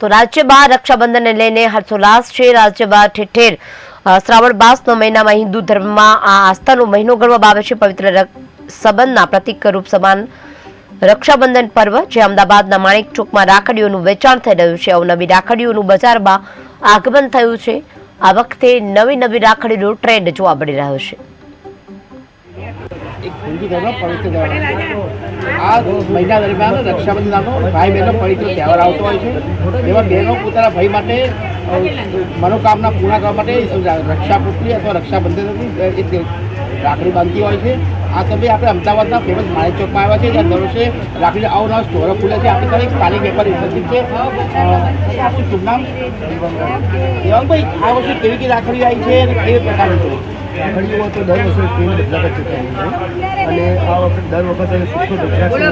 તો રાજ્ય બહાર રક્ષાબંધનને લઈને હર્ષોલ્લાસ છે. રાજ્ય બહાર ઠેર ઠેર શ્રાવણ માસનો મહિનામાં હિન્દુ ધર્મમાં આ આસ્થાનો મહિનો ગણવામાં આવે છે. પવિત્ર સંબંધના પ્રતિક રૂપ સમાન રક્ષાબંધન પર્વ, જે અમદાવાદના માણેક ચોકમાં રાખડીઓનું વેચાણ થઈ રહ્યું છે. અવનવી રાખડીઓનું બજારમાં આગમન થયું છે. આ વખતે નવી નવી રાખડીનો ટ્રેન્ડ જોવા મળી રહ્યો છે. એક હિન્દુ પવિત્ર તહેવાર આ મહિના દરમિયાન રક્ષાબંધન નામનો ભાઈ બહેનો પવિત્ર તહેવાર આવતો હોય છે. એમાં બહેનો પોતાના ભાઈ માટે મનોકામના પૂર્ણ કરવા માટે રક્ષાપુત્રી અથવા રક્ષાબંધન રાખડી બાંધતી હોય છે. આ સમયે આપણે અમદાવાદના ફેમસ માણેક ચોકમાં આવ્યા છે જ્યાં દરરોજે રાખડી આવનાર સ્ટોરો ખુલે છે. આપણી સાથે સ્થાનિક વેપારી ઉપસ્થિત છે. આપનું શુભ નામ? દેવાંગભાઈ આ વર્ષે કેવી કેવી રાખડી આવી છે અને કેવી પ્રકારની રાખડીઓમાં તો દર વર્ષે ટ્રેન બદલાતા જતા હોય છે. અને આ વખત દર વખતે સુખો દક્ષિણા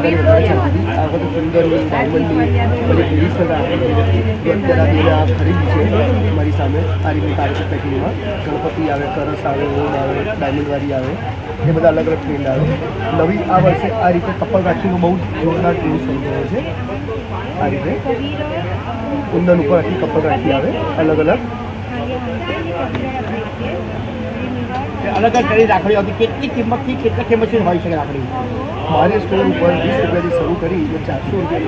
આ વખતે સુંદરની ડાયમંડની બધી રાખડી અત્યારે બેને આ ખરીદી છે મારી સામે. આ રીતની તારીખ પેકિંગમાં ગણપતિ આવે કરસ આવે ઓમ આવે ડાયમંડવાળી આવે એ બધા અલગ અલગ ટ્રેન્ડ આવે. નવી આ વર્ષે આ રીતે કપલ રાખીનો બહુ જોરદાર ટ્રેન્ડ થઈ ગયો છે. આ રીતે કુંદન ઉપર આખી કપલ રાખી આવે અલગ અલગ. અલગ અલગ કરી રાખડી આવતી કેટલી કિંમતથી કેટલા કિંમતથી હોય શકે રાખડી? મારે સ્ટોર ઉપર વીસ રૂપિયાથી શરૂ કરી ચારસો રૂપિયા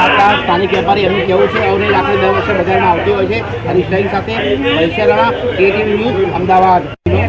આ સ્થાનિક વેપારી એમનું કહેવું છે અને રાખડી દર વર્ષે બજારમાં આવતી હોય છે. અને સાથે વૈશાળા એટીવી ન્યૂઝ અમદાવાદ.